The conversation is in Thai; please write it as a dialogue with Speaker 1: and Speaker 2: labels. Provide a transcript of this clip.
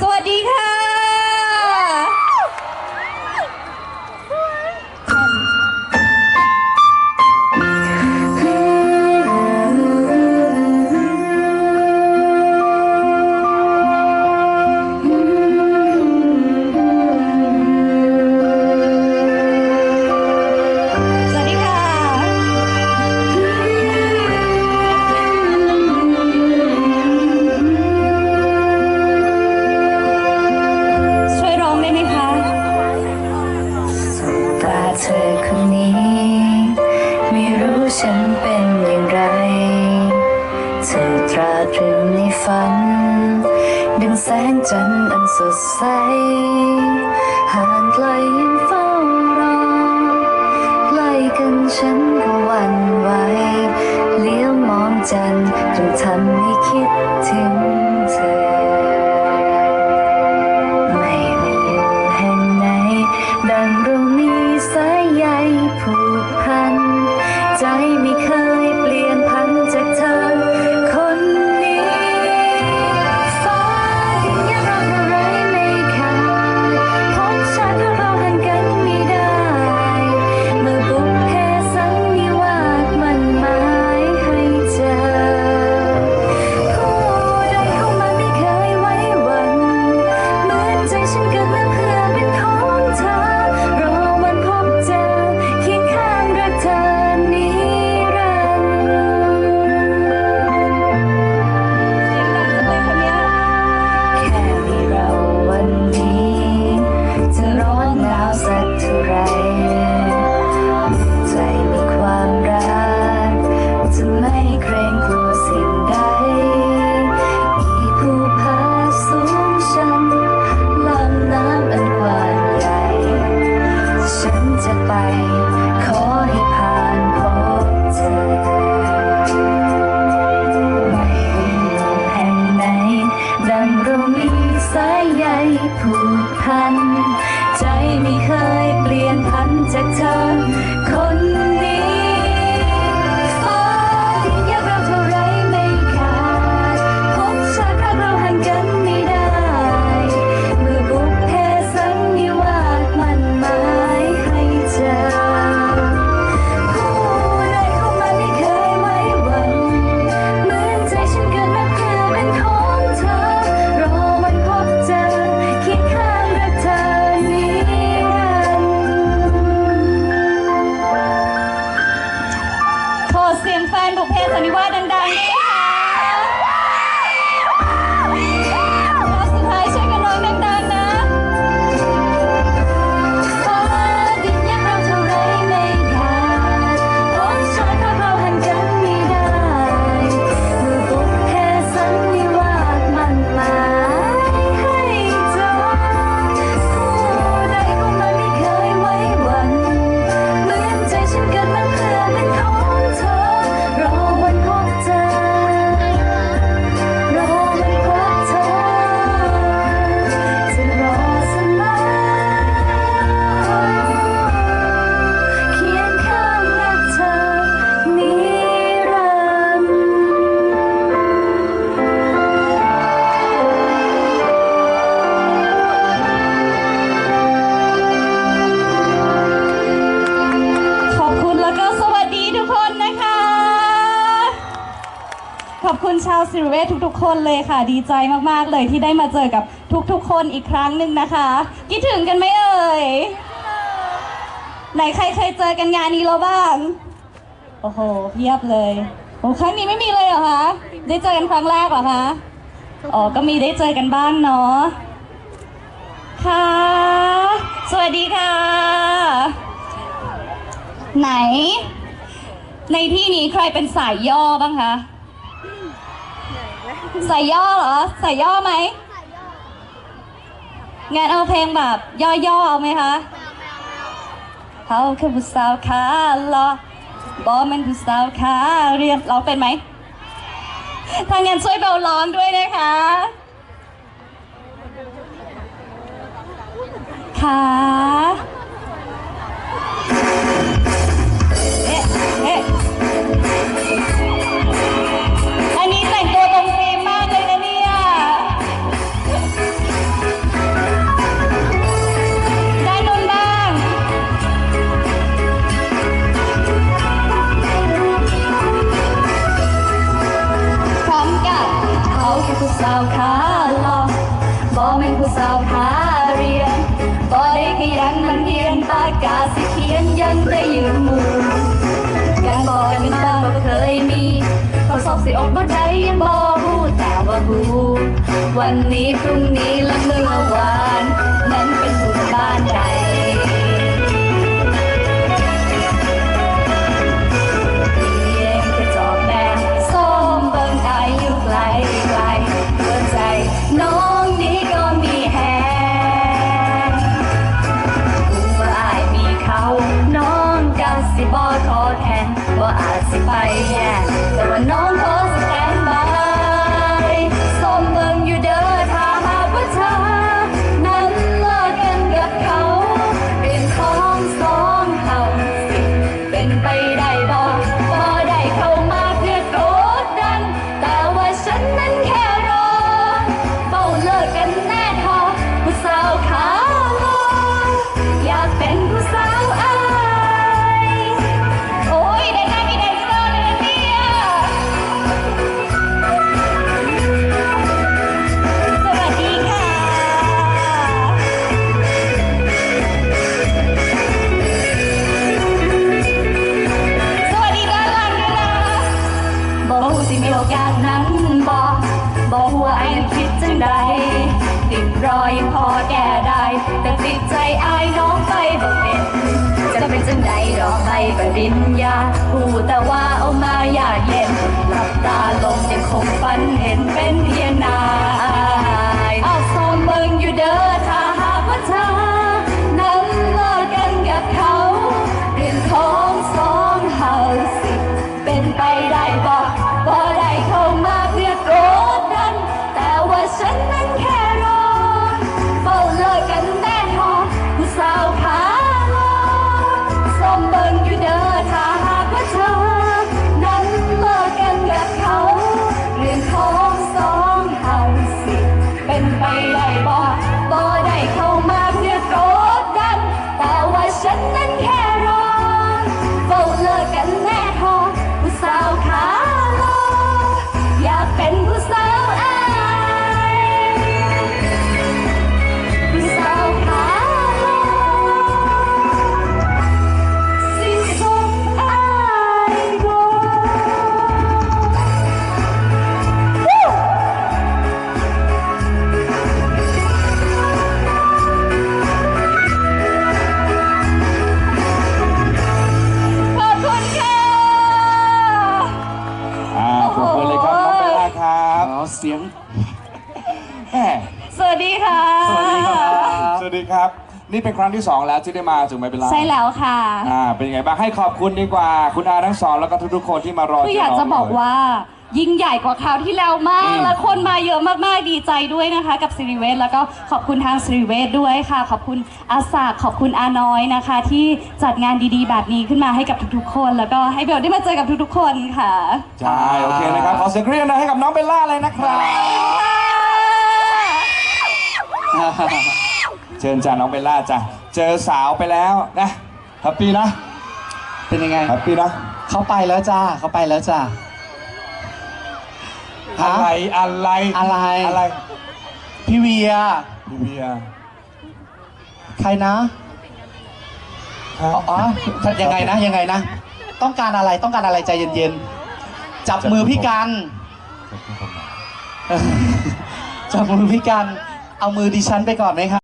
Speaker 1: สวัสดีค่ะ
Speaker 2: ฉันเป็นอย่างไร เธอตราตรึงในฝันดังแสงจันทร์อันสดใสห่างไกลยังเฝ้ารอใกล้กันฉันก็หวั่นไหวเลี้ยวมองจันทร์จนทำให้คิดถึงเธอ ใจไม่เคยเปลี่ยน ใจไม่เคยเป
Speaker 1: ลี่ยน
Speaker 2: พันจากเธอคนนี้ เสียง
Speaker 1: แฟนบุพเพสันนิวาสดังๆาว
Speaker 2: สิรเว
Speaker 1: ทุกๆ คนเลยค่ะ ดีใจมากๆเลยที่ได้มาเจอกับทุกๆ คนอีกครั้งหนึ่งนะคะ คิดถึงกันไหมเอ่ย ไหนใครเคยเจอกันงานนี้แล้วบ้าง โอ้โห เพียบเลยโอ้ครั้งนี้ไม่มีเลยเหรอคะ ได้เจอกันครั้งแรกเหรอคะ อ๋อ ก็มีได้เจอกันบ้างเนาะ ค่ะ สวัสดีค่ะ ไหน ในที่นี้ใครเป็นสายย่อบ้างคะ ใสายย่อเหรอ ใสายย่อไหมงั้นเอาเพลงแบบ ย่อๆเอาไหมคะเขาคือผู้สาวขาลอบอมันผู้สาวขาเรียนร้องเป็นไหมถ้างั้นช่วยเบลร้องด้วยนะคะขาเอ๊ะเอ๊ะ ขาคือผู้สาวขาหลอบ่แม่นผู้สาวขาเรียนบ่ได้ขยันมันเรียนปากกาสิเขียนยังได้ยืมมือยังบอกกันมาว่าเคยมีข้อสอบสิออกมาได้ยังบอกรู้แต่ว่ารู้วันนี้พรุ่งนี้และเมื่อวานนั้นเป็นบุญบ้านใด ไปแย่ ว่าสิมีโอกาสนั้นบอกบอกว่าไอ้คิดจังใดติดรอยพอแก่ได้ แต่ติดใจไอ้น้องไปบ่เป็นจะเป็นจังใดรอกใบปริญญาผู้แต่ว่าเอามาอย่าเย็นหลับตาลงยังคงฝันเห็นเป็นเพียงนา
Speaker 3: นี่เป็นครั้งที่สองแล้วที่ได้มาถึงไม่เป็นไร
Speaker 1: ใช่แล้วค่ะ
Speaker 3: อ่าเป็นยังไงบ้างให้ขอบคุณดีกว่า คุณอาทั้งสองแล้วก็ทุกๆคนที่มารอ
Speaker 1: คืออยากจะบอกว่า ยิ่งใหญ่กว่าคราวที่แล้วมากและคนมาเยอะมากๆดีใจด้วยนะคะ กับสิริเวทแล้วก็ขอบคุณทางสิริเวทด้วยค่ะ ขอบคุณอาสาขอบคุณอาน้อยนะคะ ที่จัดงานดีๆ แบบนี้ขึ้นมาให้กับทุกๆคน แล้วก็ให้เบลได้มาเจอกับทุกๆคนค่ะ
Speaker 3: ใช่โอเคนะครับขอเสียงเรียกหนะให้กับน้องเบลล่าเลยนะครับ เชิญจ้าน้องเบลล่าจ้ะเจอสาวไปแล้วนะแฮปปี้นะ
Speaker 4: เป็นยังไง
Speaker 3: แฮปปี้นะ
Speaker 4: เขาไปแล้วจ้าเขาไปแล้วจ้าฮะ
Speaker 3: อะไรอะไร
Speaker 4: อะไร
Speaker 3: อะไร
Speaker 4: พี่เวีย
Speaker 3: พี่เบียร์
Speaker 4: ใครนะ
Speaker 3: ฮะ
Speaker 4: อ๋ออ๋อยังไงนะยังไงนะ ต้องการอะไรต้องการอะไรใจเย็นๆจับมือพี่กันจับมือพี่กัน เอามือดิฉันไปก่อนไหมครับ